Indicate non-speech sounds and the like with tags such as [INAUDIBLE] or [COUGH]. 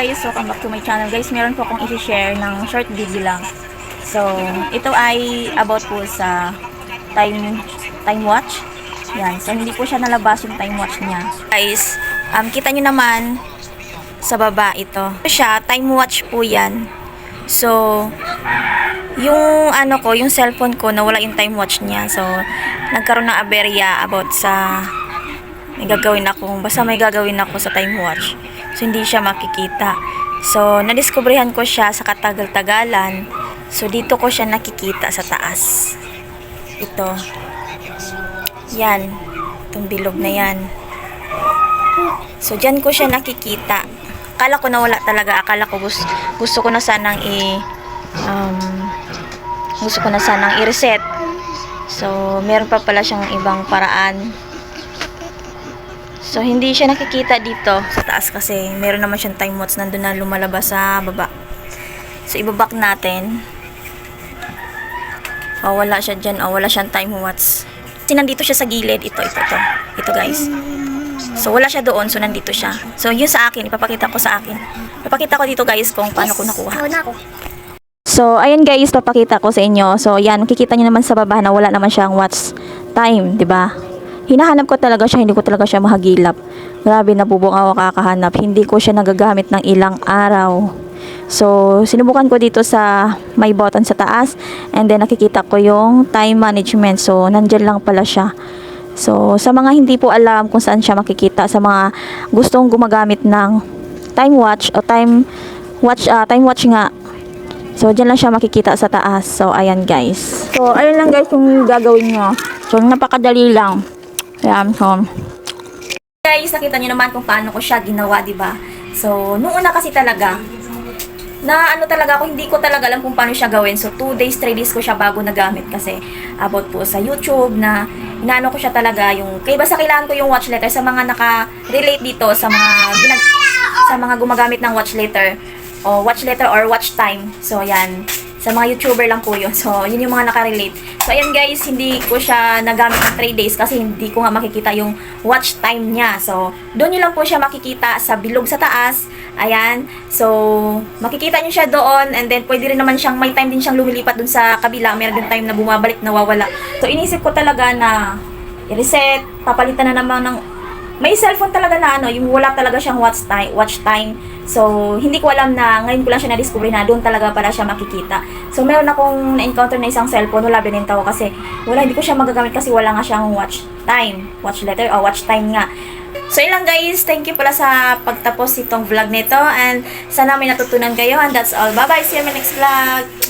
guys, welcome back to my channel guys. Meron po akong i-share ng short video lang. So, ito ay about po sa time time watch. Yan, so hindi po siya nalabas yung time watch niya. Guys, um, kita nyo naman sa baba ito. Ito siya, time watch po yan. So, yung ano ko, yung cellphone ko, nawala yung time watch niya. So, nagkaroon ng aberya about sa may gagawin ako, basta may gagawin ako sa time watch. So, hindi siya makikita. So, nadiskubrehan ko siya sa katagal-tagalan. So, dito ko siya nakikita sa taas. Ito. Yan. Itong bilog na yan. So, dyan ko siya nakikita. Akala ko nawala talaga. Akala ko gusto, gusto ko na sanang i... Um, gusto ko na sanang i-reset. So, meron pa pala siyang ibang paraan. So, hindi siya nakikita dito sa taas kasi meron naman siyang time watch nandun na lumalabas sa baba. So, ibabak natin. Oh, wala siya dyan. Oh, wala siyang time watch. Kasi nandito siya sa gilid. Ito, ito, ito. Ito, guys. So, wala siya doon. So, nandito siya. So, yun sa akin. Ipapakita ko sa akin. Ipapakita ko dito, guys, kung paano ko nakuha. So, ayan guys, papakita ko sa inyo. So, yan, makikita nyo naman sa baba na wala naman siyang watch time, di ba? Hinahanap ko talaga siya, hindi ko talaga siya mahagilap. Grabe, nabubong ako kakahanap. Hindi ko siya nagagamit ng ilang araw. So, sinubukan ko dito sa may button sa taas. And then, nakikita ko yung time management. So, nandyan lang pala siya. So, sa mga hindi po alam kung saan siya makikita, sa mga gustong gumagamit ng time watch o time watch, ah, time watch nga, So, dyan lang siya makikita sa taas. So, ayan guys. So, ayun lang guys yung gagawin nyo. So, napakadali lang. Ayan, so. Guys, nakita nyo naman kung paano ko siya ginawa, ba? So, nung una kasi talaga, na ano talaga ako, hindi ko talaga alam kung paano siya gawin. So, 2 days, 3 days ko siya bago nagamit kasi about po sa YouTube na inaano ko siya talaga yung, kaya basta kailangan ko yung watch letter sa mga naka-relate dito sa mga ginag sa mga gumagamit ng watch letter o watch letter or watch time. So, ayan. Sa mga YouTuber lang po yun. [LAUGHS] So, yun yung mga nakarelate. So, ayan guys, hindi ko siya nagamit ng 3 days kasi hindi ko nga makikita yung watch time niya. So, doon nyo lang po siya makikita sa bilog sa taas. Ayan. So, makikita nyo siya doon and then pwede rin naman siyang, may time din siyang lumilipat dun sa kabila. Meron din time na bumabalik, nawawala. So, inisip ko talaga na i-reset, papalitan na naman ng may cellphone talaga na ano, yung wala talaga siyang watch time, watch time. So, hindi ko alam na ngayon ko lang siya na-discover na doon talaga para siya makikita. So, meron akong na-encounter na isang cellphone, wala binenta ko kasi wala, hindi ko siya magagamit kasi wala nga siyang watch time, watch letter, o watch time nga. So, yun lang guys. Thank you pala sa pagtapos itong vlog nito and sana may natutunan kayo and that's all. Bye-bye. See you in my next vlog.